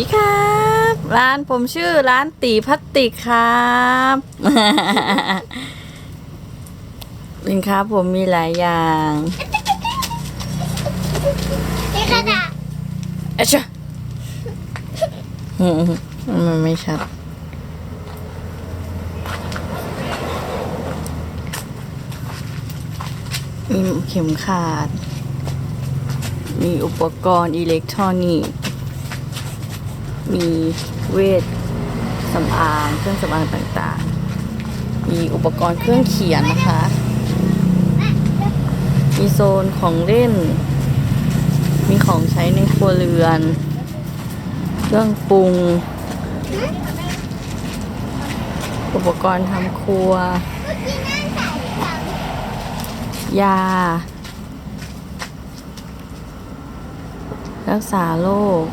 ดีครับ ร้านผมชื่อร้านตีพลาสติกครับสินค้าผมมีหลายอย่างนี่กระดาษอะชะอืมมันไม่ชัดมีเข็มขาด มีอุปกรณ์อิเล็กทรอนิกส์ มีเวทสำอางเครื่องสำอางต่างๆ มีอุปกรณ์เครื่องเขียนนะคะ มีโซนของเล่น มีของใช้ในครัวเรือน เครื่องปรุง อุปกรณ์ทำครัว ยา รักษาโรค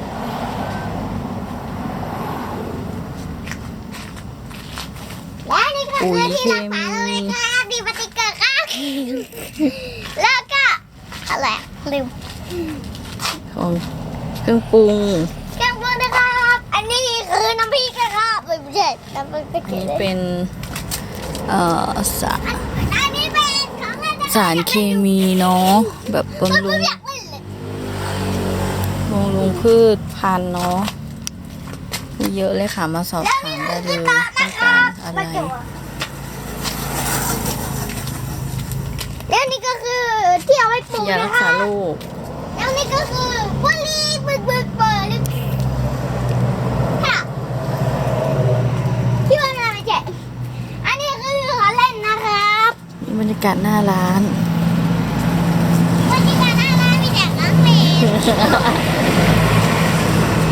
และนี่ก็คือที่รักษาโรคเลยครับดีปฏิเกิดครับแล้วก็อะไรลืมของเครื่องปรุงเครื่องปรุงนะครับ อันนี้คือน้ำพริกนะครับไม่ใช่น้ำพริกอันนี้เป็นเอ่อสาอันนี้เป็นของเล่นนะสารเคมีเนาะแบบบำรุงอยากเล่นเลยบำรุงพืชพันธุ์เนาะมีเยอะเลยค่ะมาสอบถามได้เลยต้องการอะไร แล้วนี่ก็คือที่เอา ไว้ปลูกยารันะกคษารับโรคแล้วนี่ก็คือบุหรี่บึกบึกเปิดเลยค่ะที่ว่าอะไรเจ๊อันนี้คือของเล่นนะครับนี่บรรยากาศหน้าร้านวันนี้การหน้าร้านมีแต่น้ำเพล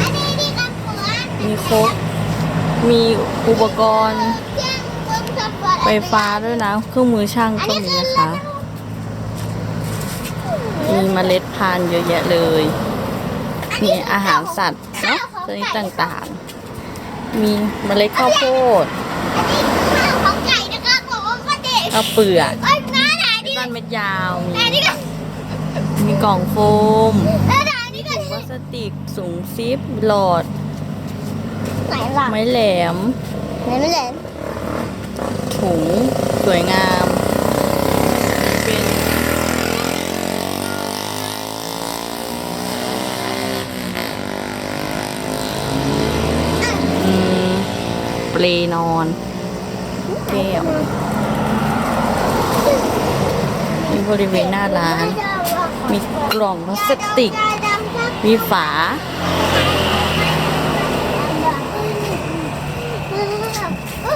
อันนี้ที่กำปวนมีครบมีอุปกรณ์เครื่องปรุงสำรวจไฟฟ้าด้วยนะ เครื่องมือช่างอันก็นี้มีคือนะคะ มีเมล็ดพันธุ์เยอะแยะเลยมีอาหารสัตว์เนาะชนิดต่างๆ มีเมล็ดข้าวโพดอันนี้ข้าวของไก่นะครับผมก็เด็กข้าวเปลือกเอ้ยน้าถ่ายเม็นี่ดสั้นเม็ดยาวมีถ่ายนี่กันมีกล่องโฟมน้าถ่ายนี่กันพลาสติกสูงซิปหลอดไหนล่ะไม้แหลมไหนไม่เห็นถุงสวยงาม เป็นอืม เลนอนแก้วนี่บริเวณหน้าร้าน มีกล่องพลาสติก มีฝาโอ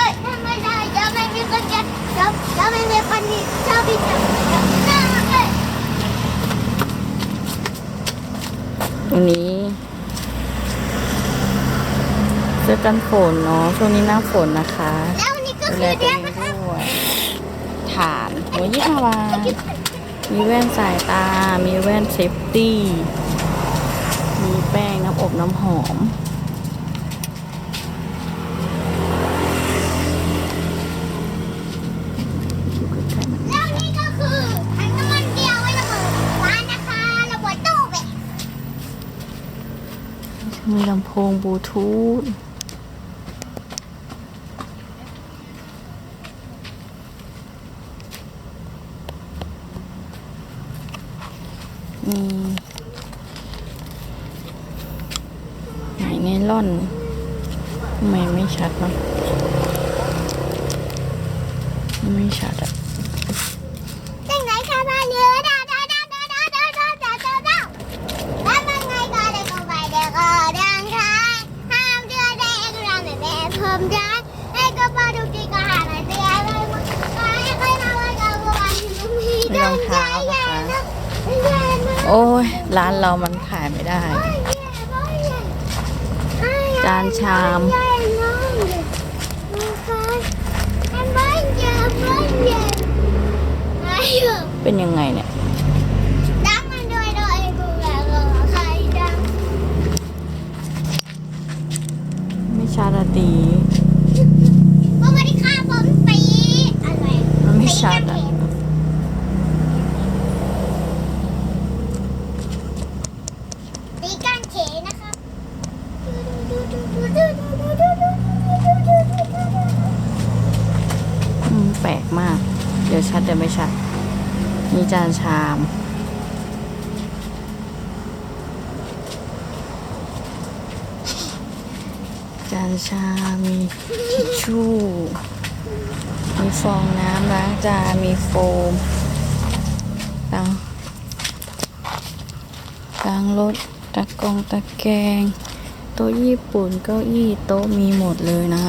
้ อันนี้เสื้อกันฝนเนาะช่วงนี้หน้าฝนนะคะแล้วนี่ก็ดูคืแลอตัวเนี้เอยงนะคะด้วยฐานหัวยี่ห้าวามีแว่นสายตา มีแว่นเซฟตี้ มีแป้งน้ำอบน้ำหอม ลำโพงบลูทูธมีไหนไนล่อนทำไมไม่ชัดวะไม่ชัดอะ มีดังใจแย่นะแย่นะโอ้ย ร้านเรามันขายไม่ได้ จานชาม เป็นยังไงเนี่ยไม่ชัดอะตี มันไม่ชัดอะ ชัด มีจานชาม จานชา มีทิชชู่ มีฟองน้ำล้างจาน มีโฟมล้างล้างรถตะกงตะแกงโต๊ะญี่ปุ่นเก้าอี้โต๊ะมีหมดเลยนะ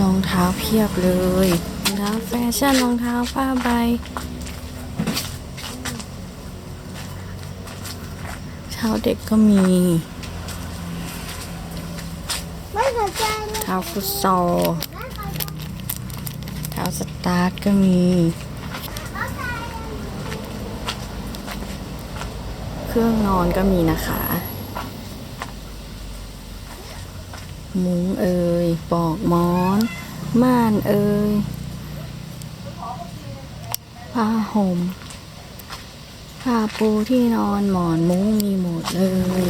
รองเท้าเพียบเลยรองเท้าแฟชั่นรองเท้าผ้าใบเท้าเด็กก็มี เท้าฟุตซอลเท้าสตาร์ทก็มีเครื่องนอนก็มีนะคะ มุ้งเอ่ยปลอกหมอน ม่านเอ่ยผ้าห่มผ้าปูที่นอนหมอนมุ้งมีหมดเลย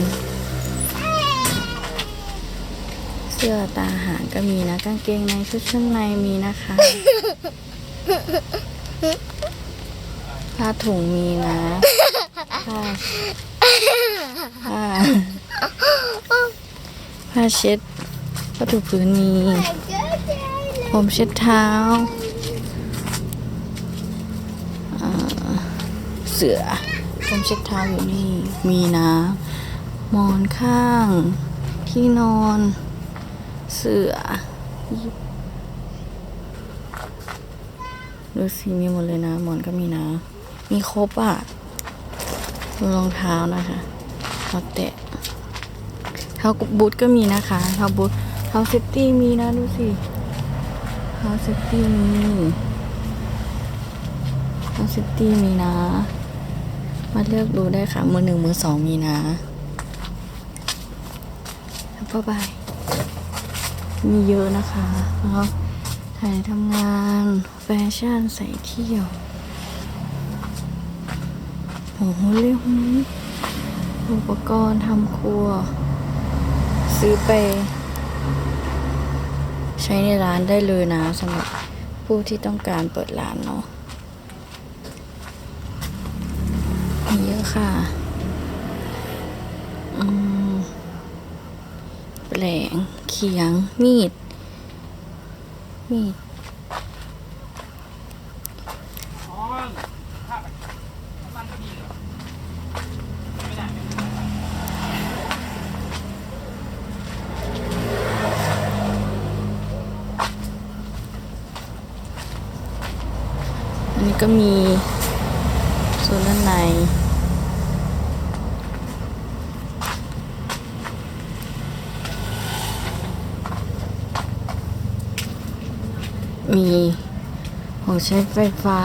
สื้อตาหารก็มีนะ กางเกงในชุดชั้นในมีนะคะผ้าถุงมีนะผ้าผ้าผ้าเช็ดผ้าถูพื้นมีไม่เข้าใจเลยผมเช็ดเท้าอ่าเสือผมเช็ดเท้าอยู่นี่ มีนะ หมอนข้าง ที่นอน เสือดูสิมีหมดเลยนะหมอนก็มีนะ มีครบอะรองเท้านะคะเท้าแตะเท้าบูทก็มีนะคะเท้าบูทเท้าเซฟตี้มีนะดูสิเท้าเซฟตี้มีเท้าเซฟตี้มีนะ มาเลือกดูได้ค่ะ มือหนึ่งมือสองมีนะแล้วก็บาย มีเยอะนะคะแล้วก็ถ่ายทำงานแฟชั่นใส่เที่ยวโอ้โหเรียกนี้อุปกรณ์ทำครัว ซื้อไป ใช้ในร้านได้เลยนะสำหรับผู้ที่ต้องการเปิดร้านเนาะมีเยอะค่ะ อืม แปลง เขียง มีด มีด อันนี้ก็มีโซนด้านใน มีของ ใช้ไฟฟ้า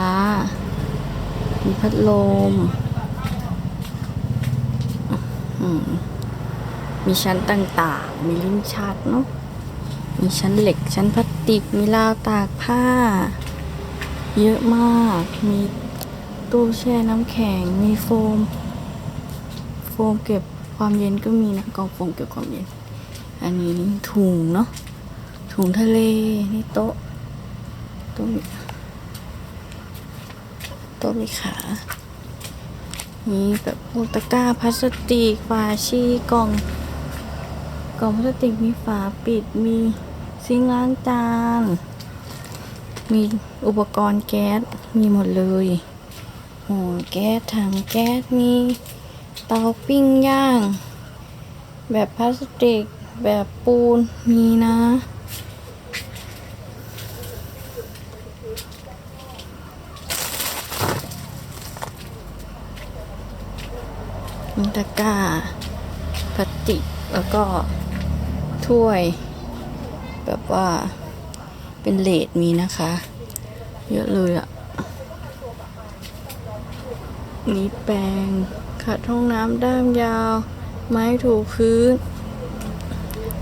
มีพัดลม มีชั้นต่างๆ มีลิ้นชักเนาะ มีชั้นเหล็ก ชั้นพลาสติก มีราวตากผ้า เยอะมาก มีตู้แช่น้ำแข็ง มีโฟม โฟมเก็บความเย็นก็มีนะกล่องโฟมเก็บความเย็น อันนี้ถุงเนาะ ถุงทะเล นี่โต๊ะโต๊ะมีขามีแบบพวกตะกร้าพลาสติกฝาชีกล่อง กล่องพลาสติกมีฝาปิด มีซิงล้างจาน มีอุปกรณ์แก๊ส มีหมดเลยหัวแก๊สถังแก๊ส มีเตาปิ้งย่าง แบบพลาสติก แบบปูน มีนะ ตะกร้าพลาสติกแล้วก็ถ้วย แบบว่าเป็นเลดมีนะคะ เยอะเลยอะ่ะนี่แปรงขัดห้องน้ำด้ามยาว ไม้ถูพื้น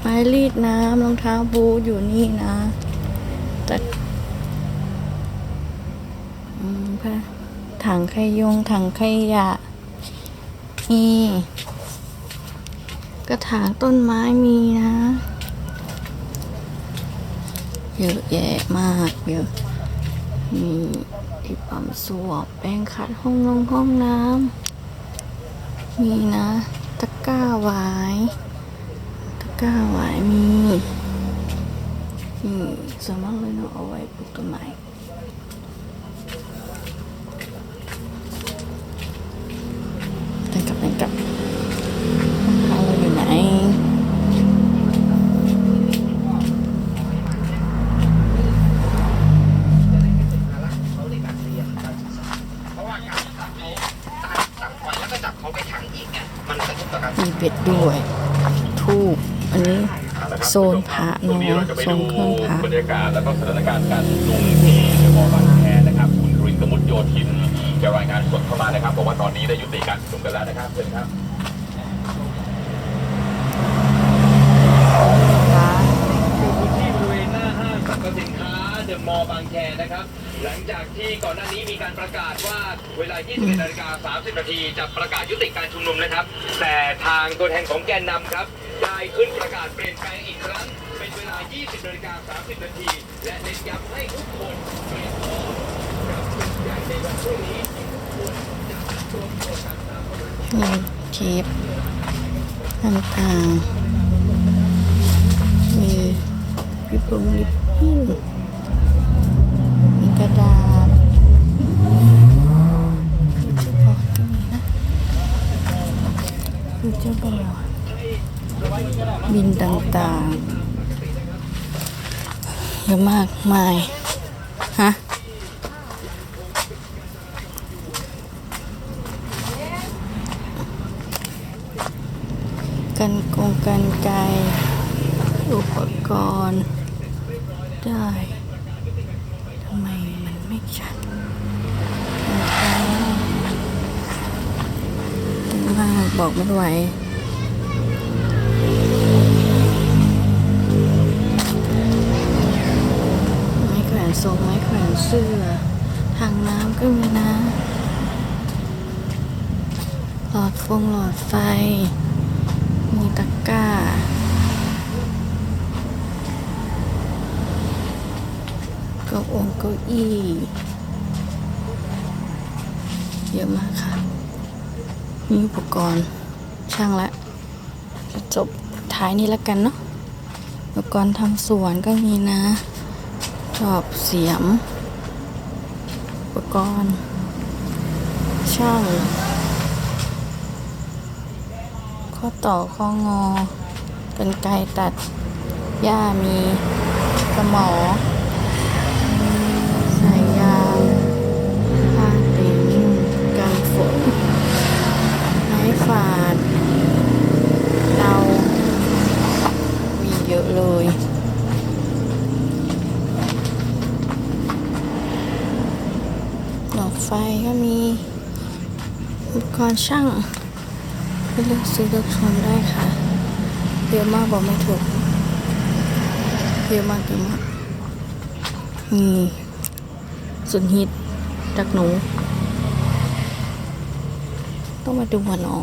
ไม้รีดน้ำรองเท้าบูทอยู่นี่นะแต่ถังขยงถังขยะ กระถางต้นไม้มีนะ เยอะแยะมากเยอะมีที่ปั๊มสวบแปรงขัดห้องนงห้องน้ำมีนะ ตะกร้าหวายตะกร้าหวายมีนี่สามารถเลยเนาะเอาไว้ปลูกต้นไม้ไปกลับไปกลับเราอยู่ไหน เพราะว่าการจับเขาตัดไฟแล้วก็จับเขาไปขังอีกเนี่ยมันกระทบ มีเบ็ดด้วยทูบอันนี้โซนพระเนาะโซนเครื่องพระบรรยากาศแล้วก็สถานการณ์การชุมนุมที่เดอะมอลล์บางแคนะครับคุณรินกมุตโยธินจะรายงานสดเข้ามานะครับบอกว่าตอนนี้ได้ยุติการชุมนุมกันแล้วนะครับเชิญครับ คือพื้นที่บริเวณหน้าห้างสรรพสินค้าเดอะ มบางแคนะครับ หลังจากที่ก่อนหน้านี้มีการประกาศว่าเวลา 21นาฬิกา30 นาทีจะประกาศยุติการชุมนุมนะครับ แต่ทางตัวแทนของแกนนำครับได้ขึ้นประกาศเปลี่ยนแปลงอีกครั้ง เป็นเวลา 20นาฬิกา30 นาที และเน้นย้ำให้ทุกคนเปลี่ยนข้อกับใหญ่ในวันพรุ่งนี้ที่ทุกคนจะรวมตัวกันตามกำลังมีเทปต่างๆมีริบบิ้นริบบิ้นมีกระดาษฟิวเจอร์ บินต่างๆเยอะมากมาย ฮะ กันกงกันไกอุปกรณ์ ได้ทำไมมันไม่ชัดตึงมากบอกไม่ไหว ทรงไม้แขวนเสื้อ ทางน้ำก็มีนะ หลอดฟงหลอดไฟ มีตะกร้า เก้าองเก้าอี้ เยอะมากค่ะ มีอุปกรณ์ ช่างละจะจบท้ายนี้แล้วกันเนาะอุปกรณ์ทำสวนก็มีนะ จอบเสียม อุปกรณ์ ช่าง ข้อต่อข้องอกันไกรตัดหญ้ามีสมอสายยางผ้าเต็นกันฝนไม้ฝาดเตามีเยอะเลย หลอด ไฟก็มีอุปกรณ์ช่างไปเลือกซื้อเลือกชมได้ค่ะเยอะมากบอกไม่ถูกเยอะมากเยอะมากนี่สุดฮิตจากหนู ต้องมาดูหัวหนอ